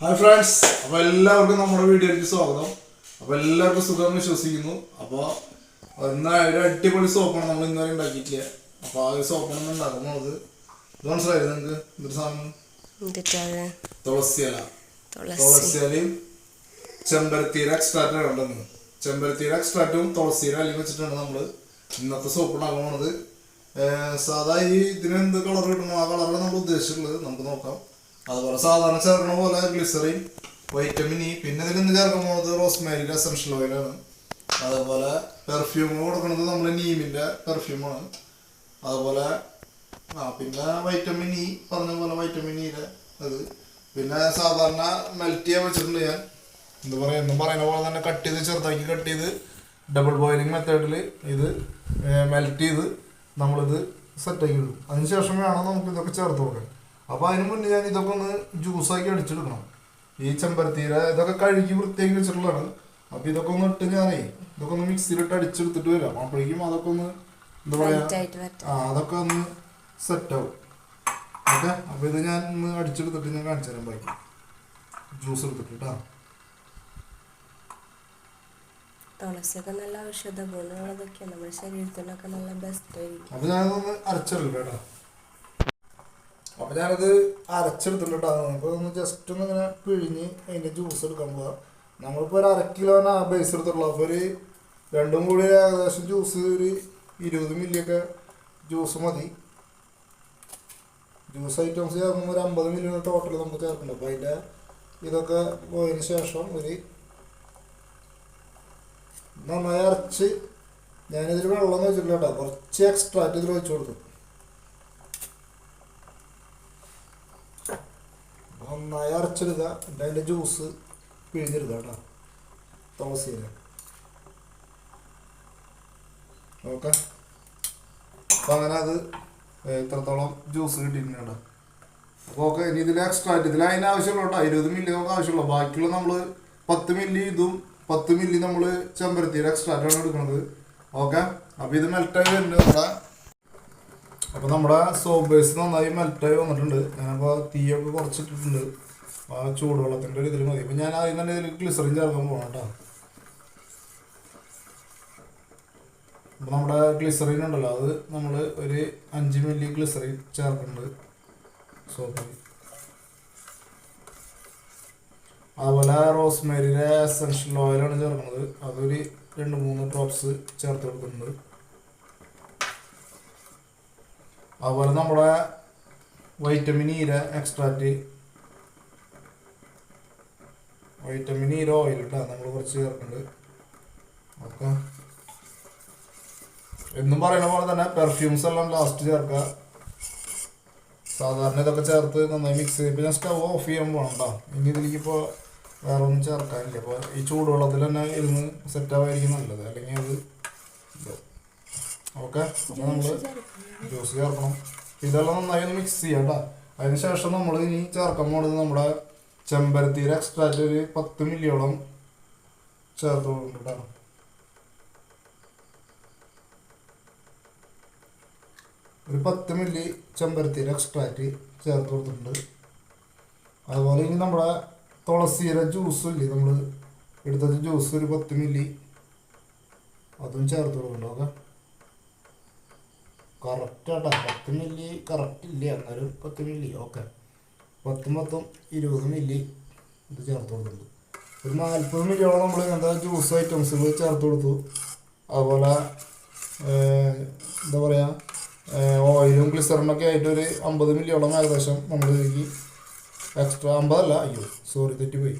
Hi friends അപ്പോൾ എല്ലാവർക്കും നമ്മുടെ വീഡിയോയിലേക്ക് സ്വാഗതം. അപ്പോൾ എല്ലാവർക്കും സുഖം വിശ്വസിക്കുന്നു. അപ്പോൾ ഇന്ന് ഒരു അടിപൊളി സോപ്പാണ് നമ്മൾ ഇന്നുവരെ ഉണ്ടാക്കിയിട്ടില്ല? അപ്പോൾ ആ ഒരു സോപ്പാണ് നമ്മൾ പോണത് ഇത് മനസ്സിലായത് നിങ്ങൾക്ക്? എന്തൊരു സാധനം? തുളസിയില തുളസി തുളസിയിലയും ചെമ്പരത്തിയുടെ എക്സ്ട്രാക്റ്റ് ഉണ്ടെന്ന് ചെമ്പരത്തിയുടെ എക്സ്ട്രാക്റ്റും തുളസിയുടെ അല്ലെങ്കിൽ വെച്ചിട്ടാണ് നമ്മൾ ഇന്നത്തെ സോപ്പ് ഉണ്ടാക്കാൻ പോണത്. സാധാ ഈ ഇതിന് എന്ത് കളർ കിട്ടണോ ആ കളറാണ് നമ്മൾ ഉദ്ദേശിച്ചിട്ടുള്ളത്. നമുക്ക് നോക്കാം. അതുപോലെ സാധാരണ ചേർക്കണ പോലെ ഗ്ലിസറിൻ വൈറ്റമിൻ ഇ പിന്നെ ഇതിൽ ചേർക്കാൻ പോകുന്നത് റോസ്മേരിയുടെ എസൻഷ്യൽ ഓയിലാണ് അതുപോലെ പെർഫ്യൂം കൊടുക്കുന്നത് നമ്മൾ നീമിന്റെ പെർഫ്യൂമാണ് അതുപോലെ ആ പിന്നെ വൈറ്റമിൻ ഇ പറഞ്ഞ പോലെ വൈറ്റമിൻ ഇയുടെ അത്. പിന്നെ സാധാരണ മെൽറ്റ് ചെയ്യാൻ വെച്ചിട്ടുണ്ട് ഞാൻ. എന്താ പറയുക എന്നും പറയുന്ന പോലെ തന്നെ കട്ട് ചെയ്ത് ചെറുതാക്കി കട്ട് ചെയ്ത് ഡബിൾ ബോയിലിംഗ് മെത്തേഡിൽ ഇത് മെൽറ്റ് ചെയ്ത് നമ്മളിത് സെറ്റാക്കി ഇടും. അതിനുശേഷം വേണം നമുക്ക് ഇതൊക്കെ ചേർത്ത് കൊടുക്കാൻ. അപ്പോൾ അതിന് മുന്നേ ഞാൻ ഇതൊക്കെ ഒന്ന് ജ്യൂസാക്കി അടിച്ചെടുക്കണം. ഈ ചെമ്പരത്തീര ഇതൊക്കെ കഴുകി വൃത്തിയാക്കി വെച്ചിട്ടുള്ളതാണ്. അപ്പോൾ ഇതൊക്കെ ഒന്ന് ഇട്ട് ഞാനേ ഇതൊക്കെ ഒന്ന് മിക്സിയിലിട്ട് അടിച്ചെടുത്തിട്ട് വരാം. അപ്പോഴേക്കും അതൊക്കെ ഒന്ന് എന്താ പറയുക ആ അതൊക്കെ ഒന്ന് സെറ്റ് ആവും. ഓക്കെ? അപ്പോൾ ഇത് ഞാൻ ഒന്ന് അടിച്ചെടുത്തിട്ട് ഞാൻ കാണിച്ചു തരാം ബാക്കി ജ്യൂസ് എടുത്തിട്ട് കേട്ടോ തുളസിയൊക്കെ നല്ല ഔഷധ ഗുണമുള്ളതൊക്കെ നമ്മുടെ ശരീരത്തിനൊക്കെ നല്ല ബെസ്റ്റ് ആയിരിക്കും. അപ്പൊ ഞാനൊന്ന് അരച്ചെടുക്കാം കേട്ടോ അപ്പോൾ ഞാനത് അരച്ചെടുത്തിട്ടുണ്ടാകും നമുക്ക് ഒന്ന് ജസ്റ്റ് ഒന്ന് ഇങ്ങനെ പിഴിഞ്ഞ് അതിന്റെ ജ്യൂസ് എടുക്കാൻ പോവാം. നമ്മളിപ്പോൾ ഒരു അര ആ ബേസ് എടുത്തുള്ളൂ അപ്പോൾ ഒരു രണ്ടും കൂടി ഏകദേശം ജ്യൂസ് ഒരു ഇരുപത് മില്ലിയൊക്കെ ജ്യൂസ് മതി. ജ്യൂസ് ഐറ്റംസ് ചേർക്കുമ്പോൾ ഒരു അമ്പത് മില്ലിയുടെ ടോട്ടൽ നമുക്ക് ചേർക്കുന്നുണ്ട് അപ്പോൾ അതിന്റെ ഇതൊക്കെ പോയതിന് ശേഷം ഒരു നന്നായി അരച്ച് ഞാനിതിൽ വെള്ളം വെച്ചിട്ടില്ല കേട്ടോ. കുറച്ച് എക്സ്ട്രാറ്റ് ഇതിൽ വെച്ച് കൊടുത്തു. നന്നായി അരച്ചെടുക്കുക എന്നിട്ട് അതിന്റെ ജ്യൂസ് പിഴിഞ്ഞെടുക്കുക കേട്ടോ തുളസിയില ഓക്കെ അപ്പം അങ്ങനെ അത് എത്രത്തോളം ജ്യൂസ് കിട്ടിയിട്ടുണ്ട് കേട്ടോ അപ്പോൾ ഓക്കെ ഇനി ഇതിൽ എക്സ്ട്രാറ്റ് ഇതിൽ അതിന് ആവശ്യമുള്ള കേട്ടോ ഇരുപത് മില്ലി നമുക്ക് ആവശ്യമുള്ളൂ. ബാക്കിയുള്ള നമ്മൾ പത്ത് മില്ലി ഇതും പത്ത് മില്ലി നമ്മൾ ചെമ്പരത്തിയിൽ എക്സ്ട്രാറ്റ് ആണ് എടുക്കുന്നത് ഓക്കെ? അപ്പോൾ ഇത് മെൽറ്റായി വരുന്നുണ്ട് നമ്മുടെ അപ്പോൾ നമ്മുടെ സോബേഴ്സ് നന്നായി മെൽറ്റായി വന്നിട്ടുണ്ട്. ഞാനപ്പോൾ തീയൊക്കെ കുറച്ചിട്ടിട്ടുണ്ട്. ആ ചൂടുവെള്ളത്തിന്റെ ഒരു ഇതിൽ മതി. അപ്പോൾ ഞാൻ ആദ്യം തന്നെ ഇതിൽ ഗ്ലിസറിൻ ചേർക്കാൻ പോകണം കേട്ടോ. അപ്പോൾ നമ്മുടെ ഗ്ലിസറിൻ ഉണ്ടല്ലോ അത് നമ്മൾ ഒരു അഞ്ച് മില്ലി ഗ്ലിസറിൻ ചേർക്കുന്നുണ്ട് സോപ്പിൽ അതുപോലെ റോസ്മേരിയുടെ എസൻഷ്യൽ ഓയിലാണ് ചേർക്കുന്നത്. അതൊരു രണ്ട് മൂന്ന് ഡ്രോപ്സ് ചേർത്ത് കൊടുക്കുന്നുണ്ട്. അതുപോലെ നമ്മുടെ വൈറ്റമിൻ ഇയിലെ എക്സ്ട്രാക്റ്റ് വൈറ്റമിൻ ഇയിലെ ഓയിൽ ഇട്ടാ നമ്മൾ കുറച്ച് ചേർക്കുന്നുണ്ട് ഓക്കെ. എന്നും പറയുന്ന പോലെ തന്നെ പെർഫ്യൂംസ് എല്ലാം ലാസ്റ്റ് ചേർക്കുക സാധാരണ ഇതൊക്കെ ചേർത്ത് നന്നായി മിക്സ് ചെയ്ത് പിന്നെ സ്റ്റവ് ഓഫ് ചെയ്യാൻ പോകണം കേട്ടോ ഇനി ഇതിലേക്കിപ്പോൾ വേറെ ഒന്നും ചേർക്കാനില്ല. അപ്പോൾ ഈ ചൂടുവെള്ളത്തിൽ തന്നെ ഇരുന്ന് സെറ്റാവായിരിക്കും നല്ലത്. അല്ലെങ്കിൽ അത് ഓക്കെ നമ്മൾ ജ്യൂസ് ചേർക്കണം. ഇതെല്ലാം നന്നായി ഒന്ന് മിക്സ് ചെയ്യാം കേട്ടോ അതിന് ശേഷം നമ്മൾ ഇനി ചേർക്കാൻ പോണത് നമ്മുടെ ചെമ്പരത്തിയുടെ എക്സ്ട്രാറ്റ് ഒരു പത്ത് മില്ലിയോളം ചേർത്ത് കേട്ടോ ഒരു പത്ത് മില്ലി ചെമ്പരത്തിയുടെ എക്സ്ട്രാക്റ്റ് ചേർത്ത് കൊടുത്തിട്ടുണ്ട്. അതുപോലെ ഇനി നമ്മുടെ തുളസിയുടെ ജ്യൂസ് ഇല്ലേ നമ്മൾ എടുത്തത് ജ്യൂസ് ഒരു പത്ത് മില്ലി അതും ചേർത്ത് കൊടുക്കുന്നുണ്ട് ഓക്കെ? കറക്റ്റ് ആട്ടോ. പത്ത് മില്ലി കറക്റ്റ് ഇല്ല? എന്നാലും പത്ത് മില്ലി ഓക്കെ പത്ത് മൊത്തം ഇരുപത് മില്ലി ഇത് ചേർത്ത് കൊടുക്കുന്നുണ്ട് ഒരു നാൽപ്പത് മില്ലിയോളം നമ്മൾ എന്താ ജ്യൂസ് ഐറ്റംസുകൾ ചേർത്ത് കൊടുത്തു. അതുപോലെ എന്താ പറയുക ഓയിലും ഗ്ലിസറിനൊക്കെ ആയിട്ട് ഒരു അമ്പത് മില്ലിയോളം ഏകദേശം നമ്മൾ ഇതിലേക്ക് എക്സ്ട്രാ അമ്പതല്ല അയ്യോ സോറി തെറ്റിപ്പോയി.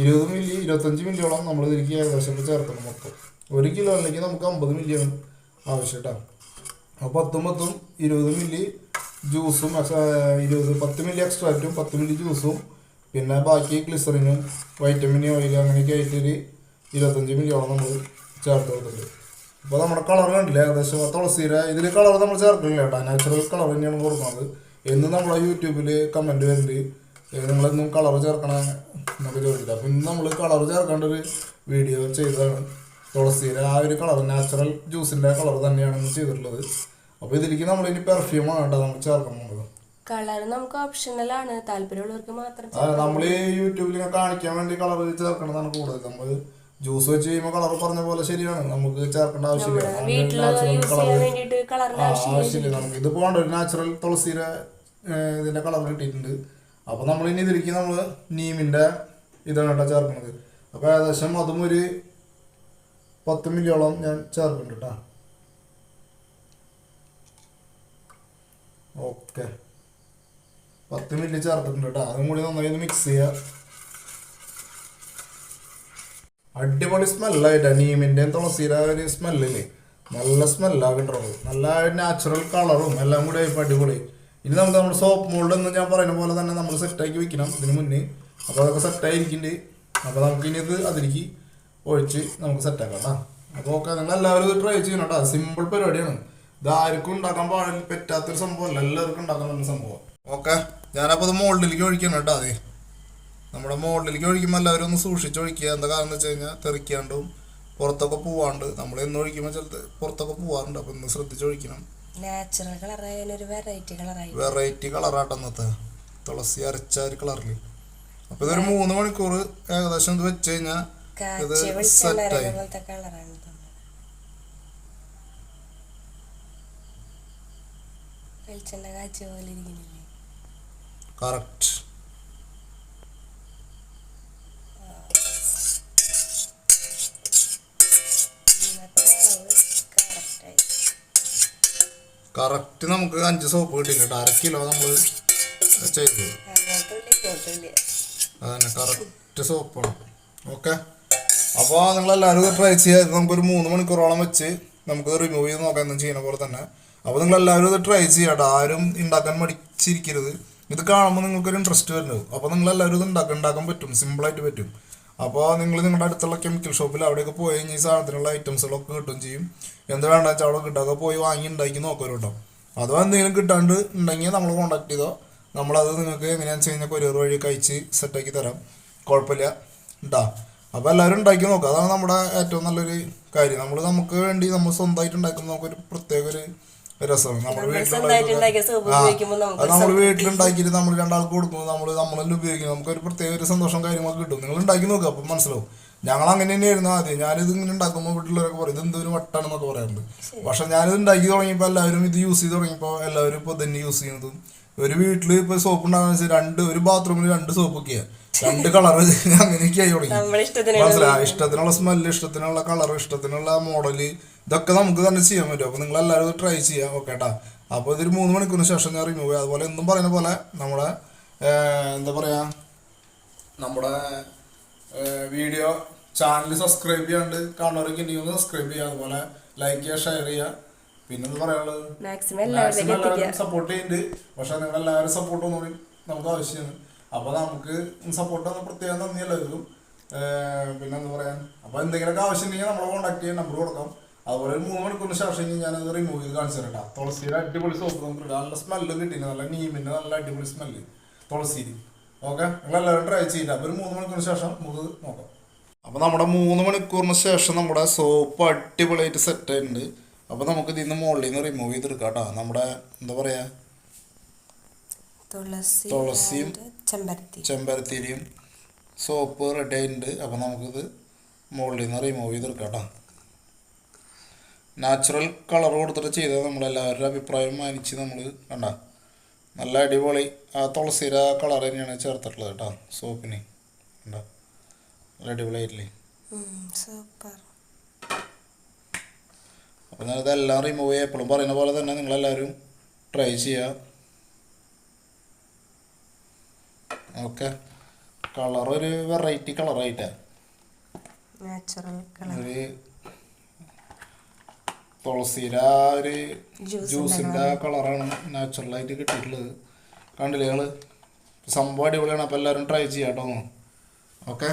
ഇരുപത് മില്ലി ഇരുപത്തഞ്ച് മില്ലിയോളം നമ്മൾ ഇതിലേക്ക് ഏകദേശം ചേർത്തണം മൊത്തം. ഒരു കിലോയിലേക്ക് നമുക്ക് അമ്പത് മില്ലിയാണ് ആവശ്യം കേട്ടോ പത്തും പത്തും ഇരുപത് മില്ലി ജ്യൂസും ഇരുപത് പത്ത് മില്ലി എക്സ്ട്രാക്റ്റും പത്ത് മില്ലി ജ്യൂസും പിന്നെ ബാക്കി ഗ്ലിസറിനും വൈറ്റമിൻ ഓയിൽ അങ്ങനെയൊക്കെ ആയിട്ട് ഒരു ഇരുപത്തഞ്ച് മില്ലിയോളം നമ്മൾ ചേർത്ത് കൊടുത്തിട്ടുണ്ട്. അപ്പോൾ നമ്മുടെ കളർ കണ്ടില്ലേ? ഏകദേശം തുളസീര ഇതിൽ കളർ നമ്മൾ ചേർക്കില്ല കേട്ടോ. നാച്ചുറൽ കളർ തന്നെയാണ് കൊടുക്കുന്നത്. എന്ന് നമ്മളെ യൂട്യൂബിൽ കമന്റ് വരുന്നുണ്ട് നിങ്ങളെന്നും കളർ ചേർക്കണ എന്നൊക്കെ ചോദിച്ചിട്ട്. അപ്പം ഇന്ന് നമ്മൾ കളർ ചേർക്കേണ്ട ഒരു വീഡിയോ ചെയ്തതാണ്. തുളസിയുടെ ആ ഒരു കളർ നാച്ചുറൽ ജ്യൂസിന്റെ കളർ തന്നെയാണ് ചെയ്തിട്ടുള്ളത്. അപ്പോൾ ഇതിലേക്ക് നമ്മൾ ഇനി പെർഫ്യൂമാണ് കേട്ടോ നമ്മൾ ചേർക്കാൻ പോകുന്നത് കളർ നമുക്ക് ഓപ്ഷണലാണ് താല്പര്യമുള്ളവർക്ക് മാത്രം നമ്മൾ ഈ യൂട്യൂബിൽ കാണിക്കാൻ വേണ്ടി കളർ ചേർക്കണതാണ് കൂടുതൽ നമ്മൾ ജ്യൂസ് വെച്ച് കഴിയുമ്പോൾ കളർ പറഞ്ഞ പോലെ ശരിയാണ്. നമുക്ക് ചേർക്കേണ്ട ആവശ്യമില്ല. ആവശ്യമില്ല നമുക്ക് ഇത് പോകണ്ട ഒരു നാച്ചുറൽ തുളസിയുടെ ഇതിന്റെ കളർ കിട്ടിയിട്ടുണ്ട്. അപ്പൊ നമ്മൾ ഇനി ഇതിലേക്ക് നമ്മൾ നീമിന്റെ ഇതാണ് കേട്ടോ ചേർക്കുന്നത്. അപ്പൊ ഏകദേശം അതും ഒരു പത്ത് മില്ലിയോളം ഞാൻ ചേർക്കുന്നുണ്ട് കേട്ടോ. ഓക്കെ. പത്ത് മില്ലി ചേർത്തിട്ടുണ്ട് കേട്ടോ അതും കൂടി നന്നായി ഒന്ന് മിക്സ് ചെയ്യുക അടിപൊളി സ്മെല്ലായിട്ടാ നീമിന്റെയും തുളസിയുടെ ഒരു സ്മെല്ലില്ലേ നല്ല സ്മെല്ലാണ് നല്ല നാച്ചുറൽ കളറും എല്ലാം കൂടി ആയിപ്പോൾ അടിപൊളി. ഇനി നമുക്ക് നമ്മുടെ സോപ്പ് മോൾഡ് എന്ന് ഞാൻ പറയുന്ന പോലെ തന്നെ നമ്മൾ സെറ്റാക്കി വെക്കണം ഇതിന് മുന്നേ. അപ്പോൾ അതൊക്കെ സെറ്റായിരിക്കുന്നുണ്ട് അപ്പോൾ നമുക്ക് ഇനി ഇത് അതിലേക്ക് ഒഴിച്ച് നമുക്ക് സെറ്റാക്കാം കേട്ടോ അപ്പോൾ ഓക്കെ നിങ്ങൾ എല്ലാവരും ഇത് ട്രൈ ചെയ്യണം കേട്ടോ സിമ്പിൾ പരിപാടിയാണ്. ഇത് ആർക്കും ഉണ്ടാക്കാൻ പാടില്ല പറ്റാത്തൊരു സംഭവമല്ല. എല്ലാവർക്കും ഉണ്ടാക്കാൻ പറ്റുന്ന സംഭവം. ഓക്കെ. ഞാനപ്പോൾ അത് മോൾഡിലേക്ക് ഒഴിക്കണം കേട്ടോ അതെ നമ്മുടെ മോൾഡിലേക്ക് ഒഴിക്കുമ്പോൾ എല്ലാവരും ഒന്ന് സൂക്ഷിച്ച് ഒഴിക്കുക. എന്താ കാരണം എന്ന് വെച്ച് കഴിഞ്ഞാൽ തെറിക്കാണ്ടും പുറത്തൊക്കെ പോവാണ്ട്. നമ്മൾ എന്ന് ഒഴിക്കുമ്പോൾ ചിലത് പുറത്തൊക്കെ പോവാറുണ്ട്. അപ്പം ഒന്ന് ശ്രദ്ധിച്ച് ഒഴിക്കണം. നാച്ചുറൽ വെറൈറ്റി കളറായി വെറൈറ്റി കളറാട്ടോ ഇന്നത്തെ. തുളസി അരച്ച ഒരു കളറിൽ അപ്പോൾ ഇതൊരു മൂന്ന് മണിക്കൂർ ഏകദേശം ഇത് വെച്ച് കഴിഞ്ഞാൽ ഇത് സെറ്റായി വെളിച്ചെണ്ണ കാച്ചിയ പോലെ ഇരിക്കുന്നില്ലേ? കറക്റ്റ് കറക്റ്റ് നമുക്ക് അഞ്ച് സോപ്പ് കിട്ടിയിട്ടുണ്ട്. അര കിലോ നമ്മൾ ചെയ്തു. അതന്നെ കറക്റ്റ് സോപ്പാണ് ഓക്കെ അപ്പോൾ നിങ്ങളെല്ലാവരും ട്രൈ ചെയ്യാം. നമുക്കൊരു മൂന്ന് മണിക്കൂറോളം വെച്ച് നമുക്ക് റിമൂവ് ചെയ്ത് നോക്കാം ചെയ്യുന്ന പോലെ തന്നെ. അപ്പോൾ നിങ്ങൾ എല്ലാവരും ഇത് ട്രൈ ചെയ്യാട്ടോ. ആരും ഉണ്ടാക്കാൻ മടിച്ചിരിക്കരുത്. ഇത് കാണുമ്പോൾ നിങ്ങൾക്കൊരു ഇൻട്രസ്റ്റ് വരുന്നത്. അപ്പോൾ നിങ്ങൾ എല്ലാവരും ഇത് ഉണ്ടാക്കാൻ ഉണ്ടാക്കാൻ പറ്റും. സിമ്പിളായിട്ട് പറ്റും. അപ്പോൾ നിങ്ങൾ നിങ്ങളുടെ അടുത്തുള്ള കെമിക്കൽ ഷോപ്പിൽ അവിടെയൊക്കെ പോയി കഴിഞ്ഞാൽ ഈ സാധനത്തിനുള്ള ഐറ്റംസുകളൊക്കെ കിട്ടും ചെയ്യും. എന്ത് വേണ്ട വെച്ചാൽ അവിടെ കിട്ടാതെ പോയി വാങ്ങി ഉണ്ടാക്കി നോക്കരു കേട്ടോ. അഥവാ എന്തെങ്കിലും കിട്ടാണ്ട് ഉണ്ടെങ്കിൽ നമ്മൾ കോൺടാക്ട് ചെയ്തോ. നമ്മളത് നിങ്ങൾക്ക് എങ്ങനെയാണെന്ന് വെച്ച് കഴിഞ്ഞാൽ കൊറിയർ വഴി കഴിച്ച് സെറ്റാക്കി തരാം. കുഴപ്പമില്ല. ഉണ്ടാ അപ്പോൾ എല്ലാവരും ഉണ്ടാക്കി നോക്കുക അതാണ് നമ്മുടെ ഏറ്റവും നല്ലൊരു കാര്യം. നമ്മൾ നമുക്ക് വേണ്ടി നമ്മൾ സ്വന്തമായിട്ട് ഉണ്ടാക്കുന്ന നമുക്കൊരു പ്രത്യേക ഒരു രസമാണ് ഉപയോഗിക്കുമ്പോൾ നമുക്ക് അത് നമ്മൾ വീട്ടിലുണ്ടാക്കിയിട്ട് നമ്മൾ രണ്ടാൾക്ക് കൊടുക്കുമ്പോൾ നമ്മൾ നമ്മളെല്ലാം ഉപയോഗിക്കുന്നു നമുക്കൊരു പ്രത്യേക ഒരു സന്തോഷം കാര്യങ്ങളൊക്കെ കിട്ടും. നിങ്ങൾ ഉണ്ടാക്കി നോക്കുക അപ്പം മനസ്സിലാവും. ഞങ്ങൾ അങ്ങനെ തന്നെയായിരുന്നു ആദ്യം. ഞാനിത് ഇങ്ങനെ ഉണ്ടാക്കുമ്പോൾ വീട്ടിലുള്ളവരൊക്കെ പറയും ഇത് എന്തൊരു വട്ടാണെന്നൊക്കെ പറയാറുണ്ട്. പക്ഷെ ഞാനിത് ഉണ്ടാക്കി തുടങ്ങിയപ്പോൾ എല്ലാവരും ഇത് യൂസ് ചെയ്ത് തുടങ്ങിയപ്പോൾ എല്ലാവരും ഇപ്പോൾ തന്നെ യൂസ് ചെയ്യുന്നതും ഒരു വീട്ടിൽ ഇപ്പൊ സോപ്പ് ഉണ്ടാകുന്ന വെച്ചാൽ രണ്ട് ഒരു ബാത്റൂമിൽ രണ്ട് സോപ്പ് ഒക്കെയാ. രണ്ട് കളർ അങ്ങനെയൊക്കെ ആയി തുടങ്ങി. മനസ്സിലായി? ഇഷ്ടത്തിനുള്ള സ്മെല്ല് ഇഷ്ടത്തിനുള്ള കളർ ഇഷ്ടത്തിനുള്ള മോഡൽ ഇതൊക്കെ നമുക്ക് തന്നെ ചെയ്യാൻ പറ്റും. അപ്പൊ നിങ്ങൾ എല്ലാവരും ട്രൈ ചെയ്യാം. ഓക്കെ കേട്ടാ അപ്പോൾ ഇതൊരു മൂന്ന് മണിക്കൂറിന് ശേഷം ഞാൻ റിമൂവ് ചെയ്യാം. അതുപോലെ എന്നും പറയുന്ന പോലെ നമ്മുടെ എന്താ പറയാ നമ്മുടെ വീഡിയോ ചാനൽ സബ്സ്ക്രൈബ് ചെയ്യാണ്ട് കാണുന്നവരൊക്കെ ഉണ്ടെങ്കിൽ സബ്സ്ക്രൈബ് ചെയ്യുക. അതുപോലെ ലൈക്ക് ചെയ്യുക ഷെയർ ചെയ്യുക. പിന്നെ പറയാനുള്ളത്? മാക്സിമം സപ്പോർട്ട് ചെയ്യുന്നുണ്ട് പക്ഷെ നിങ്ങൾ എല്ലാവരും സപ്പോർട്ട് ഒന്നും കൂടി നമുക്ക് ആവശ്യമാണ്. അപ്പൊ നമുക്ക് സപ്പോർട്ട് ഒന്ന് പ്രത്യേകം നന്ദി എല്ലാവർക്കും ഏർ പിന്നെ എന്താ പറയാ അപ്പൊ എന്തെങ്കിലുമൊക്കെ ആവശ്യം ഉണ്ടെങ്കിൽ നമ്മളെ കോൺടാക്ട് ചെയ്യാൻ നമ്പർ കൊടുക്കാം. അതുപോലെ ഒരു മൂന്ന് മണിക്കൂറിന് ശേഷം ഞാൻ അത് റിമൂവ് ചെയ്ത് കാണിച്ചു തരട്ടാ തുളസിയുടെ അടിപൊളി സോപ്പ് നമുക്ക് ഇടാം നല്ല സ്മെല്ലും കിട്ടി നല്ല നീമിന്റെ നല്ല അടിപൊളി സ്മെല്ല് തുളസി ഓക്കെ? നിങ്ങൾ എല്ലാവരും ട്രൈ ചെയ്യില്ല അപ്പൊ ഒരു മൂന്ന് മണിക്കൂറിന് ശേഷം നമുക്ക് നോക്കാം. അപ്പൊ നമ്മുടെ മൂന്ന് മണിക്കൂറിന് ശേഷം നമ്മുടെ സോപ്പ് അടിപൊളിയായിട്ട് സെറ്റ് ആയിട്ടുണ്ട്. അപ്പൊ നമുക്ക് ഇതിന്ന് മുകളിൽ നിന്ന് റിമൂവ് ചെയ്തെടുക്കാം കേട്ടോ നമ്മുടെ എന്താ പറയാ? തുളസി തുളസിയും ചെമ്പരത്തിരിയും സോപ്പ് റെഡി ആയിട്ടുണ്ട് അപ്പോൾ നമുക്കിത് മുകളിൽ നിന്ന് റിമൂവ് ചെയ്തെടുക്കാം കേട്ടോ നാച്ചുറൽ കളർ കൊടുത്തിട്ട് ചെയ്തത് നമ്മളെല്ലാവരുടെ അഭിപ്രായം മാനിച്ച് നമ്മൾ കണ്ട. നല്ല അടിപൊളി ആ തുളസിയുടെ കളർ തന്നെയാണ് ചേർത്തിട്ടുള്ളത് കേട്ടോ സോപ്പിന് കണ്ട? നല്ല അടിപൊളിയായിട്ടില്ലേ? സൂപ്പർ അപ്പോൾ ഞാൻ ഇതെല്ലാം റിമൂവ് ചെയ്യുക എപ്പോഴും പറയുന്ന പോലെ തന്നെ നിങ്ങളെല്ലാവരും ട്രൈ ചെയ്യുക ഓക്കെ. കളർ ഒരു വെറൈറ്റി കളർ ഒരു തുളസിയുടെ ആ ഒരു ജ്യൂസിന്റെ കളറാണ് നാച്ചുറലായിട്ട് കിട്ടിയിട്ടുള്ളത്. കണ്ടില്ലേ ഞങ്ങൾ സംഭവം അടിപൊളിയാണ്. അപ്പോൾ എല്ലാവരും ട്രൈ ചെയ്യാം കേട്ടോ ഓക്കെ.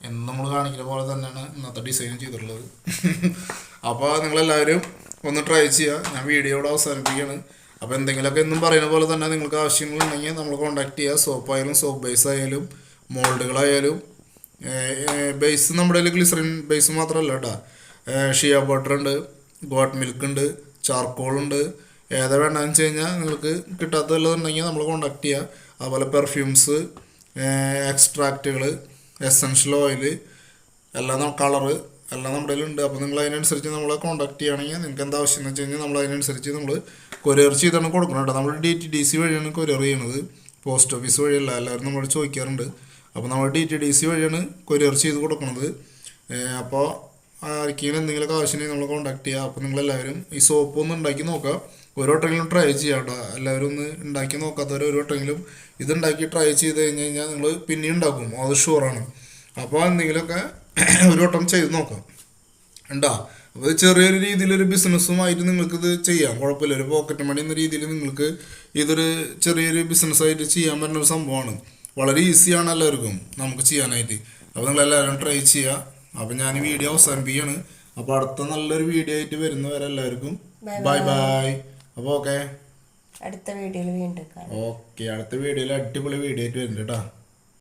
എന്ന് നമ്മൾ കാണിക്കുന്ന പോലെ തന്നെയാണ് ഇന്നത്തെ ഡിസൈൻ ചെയ്തിട്ടുള്ളത്. അപ്പോൾ നിങ്ങളെല്ലാവരും ഒന്ന് ട്രൈ ചെയ്യുക ഞാൻ വീഡിയോ ഇവിടെ അവസാനിപ്പിക്കുകയാണ് അപ്പോൾ എന്തെങ്കിലുമൊക്കെ എന്നും പറയുന്ന പോലെ തന്നെ നിങ്ങൾക്ക് ആവശ്യങ്ങളുണ്ടെങ്കിൽ നമ്മൾ കോൺടാക്ട് ചെയ്യുക സോപ്പ് ആയാലും സോപ്പ് ബേസ് ആയാലും മോൾഡുകളായാലും ബേസ് നമ്മുടെ കയ്യിൽ ഗ്ലിസറിൻ ബേസ് മാത്രമല്ല കേട്ടോ. ഷിയ ബട്ടർ ഉണ്ട് ഗോട്ട് മിൽക്ക് ഉണ്ട് ചാർക്കോൾ ഉണ്ട്. ഏതാ വേണ്ടതെന്ന് വെച്ച് കഴിഞ്ഞാൽ നിങ്ങൾക്ക് വല്ലതുണ്ടെങ്കിൽ നമ്മൾ കോൺടാക്ട് ചെയ്യുക അതുപോലെ പെർഫ്യൂംസ് എക്സ്ട്രാക്റ്റുകൾ എസെൻഷ്യൽ ഓയിൽ എല്ലാം കളറ് എല്ലാം നമ്മുടെ കയ്യിലുണ്ട്. അപ്പോൾ നിങ്ങൾ അതിനനുസരിച്ച് നമ്മളെ കോൺടാക്ട് ചെയ്യുകയാണെങ്കിൽ നിങ്ങൾക്ക് എന്താ ആവശ്യം എന്ന് വെച്ച് കഴിഞ്ഞാൽ നമ്മൾ അതിനനുസരിച്ച് നമ്മൾ കൊറിയർ ചെയ്താണ് കൊടുക്കണം കേട്ടോ. നമ്മൾ ഡി ടി ഡി സി വഴിയാണ് കൊറിയർ ചെയ്യുന്നത്. പോസ്റ്റ് ഓഫീസ് വഴിയല്ല എല്ലാവരും നമ്മൾ ചോദിക്കാറുണ്ട്. അപ്പോൾ നമ്മൾ ഡി ടി ഡി സി വഴിയാണ് കൊറിയർ ചെയ്ത് കൊടുക്കുന്നത്. അപ്പോൾ ആർക്കെങ്കിലും എന്തെങ്കിലുമൊക്കെ ആവശ്യമുണ്ടെങ്കിൽ നമ്മൾ കോൺടാക്ട് ചെയ്യുക അപ്പോൾ നിങ്ങളെല്ലാവരും ഈ സോപ്പ് ഒന്ന് ഉണ്ടാക്കി നോക്കുക. ഒരു വട്ടമെങ്കിലും ട്രൈ ചെയ്യുക കേട്ടോ. എല്ലാവരും ഒന്ന് ഉണ്ടാക്കി നോക്കാത്തവർ ഒരു വട്ടമെങ്കിലും ഇത് ഉണ്ടാക്കി ട്രൈ ചെയ്ത് കഴിഞ്ഞ് കഴിഞ്ഞാൽ നിങ്ങൾ പിന്നെയും ഉണ്ടാക്കും. അത് ഷുവറാണ് അപ്പോൾ എന്തെങ്കിലുമൊക്കെ ഒരു വട്ടം ചെയ്ത് നോക്കാം. ഉണ്ടോ അപ്പോൾ ചെറിയൊരു രീതിയിലൊരു ബിസിനസ്സുമായിട്ട് നിങ്ങൾക്കിത് ചെയ്യാം. കുഴപ്പമില്ല. ഒരു പോക്കറ്റ് മണി എന്ന രീതിയിൽ നിങ്ങൾക്ക് ഇതൊരു ചെറിയൊരു ബിസിനസ്സായിട്ട് ചെയ്യാൻ പറ്റുന്ന ഒരു സംഭവമാണ്. വളരെ ഈസിയാണ് എല്ലാവർക്കും നമുക്ക് ചെയ്യാനായിട്ട്. അപ്പോൾ നിങ്ങൾ എല്ലാവരും ട്രൈ ചെയ്യുക അപ്പോൾ ഞാൻ വീഡിയോ അവസാനിപ്പിക്കുകയാണ്. അപ്പോൾ അടുത്ത നല്ലൊരു വീഡിയോ ആയിട്ട് വരുന്നവരെല്ലാവർക്കും ബൈ ബൈ അപ്പോൾ ഓക്കെ അടുത്ത വീഡിയോയിൽ വീണ്ടും ഓക്കെ അടുത്ത വീഡിയോയിൽ അടിപൊളി വീഡിയോ ആയിട്ട് വരുന്നുണ്ട് കേട്ടോ.